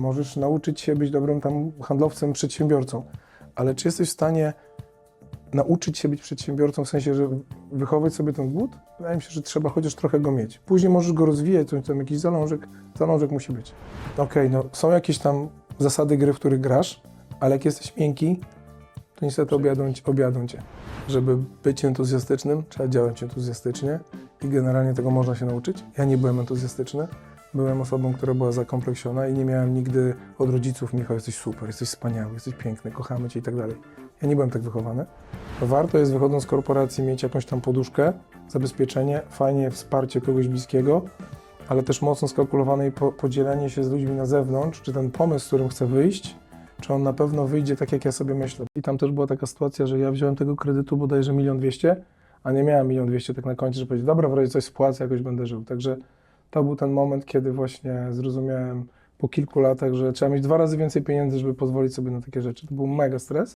możesz nauczyć się być dobrym tam handlowcem, przedsiębiorcą, ale czy jesteś w stanie nauczyć się być przedsiębiorcą w sensie, że wychować sobie ten głód? Wydaje mi się, że trzeba chociaż trochę go mieć. Później możesz go rozwijać, to tam jakiś zalążek, zalążek musi być. Okej, no są jakieś tam zasady gry, w których grasz, ale jak jesteś miękki, to niestety objadą, objadą cię. Żeby być entuzjastycznym, trzeba działać entuzjastycznie i generalnie tego można się nauczyć. Ja nie byłem entuzjastyczny. Byłem osobą, która była zakompleksiona i nie miałem nigdy od rodziców Michał, jesteś super, jesteś wspaniały, jesteś piękny, kochamy cię i tak dalej. Ja nie byłem tak wychowany. Warto jest wychodząc z korporacji mieć jakąś tam poduszkę, zabezpieczenie, fajnie wsparcie kogoś bliskiego, ale też mocno skalkulowane i po, podzielenie się z ludźmi na zewnątrz, czy ten pomysł, z którym chcę wyjść, czy on na pewno wyjdzie tak, jak ja sobie myślę. I tam też była taka sytuacja, że ja wziąłem tego kredytu bodajże milion dwieście, a nie miałem milion dwieście tak na końcu, że powiedzieć, dobra, w razie coś spłacę, jakoś będę żył. Także to był ten moment, kiedy właśnie zrozumiałem po kilku latach, że trzeba mieć dwa razy więcej pieniędzy, żeby pozwolić sobie na takie rzeczy. To był mega stres.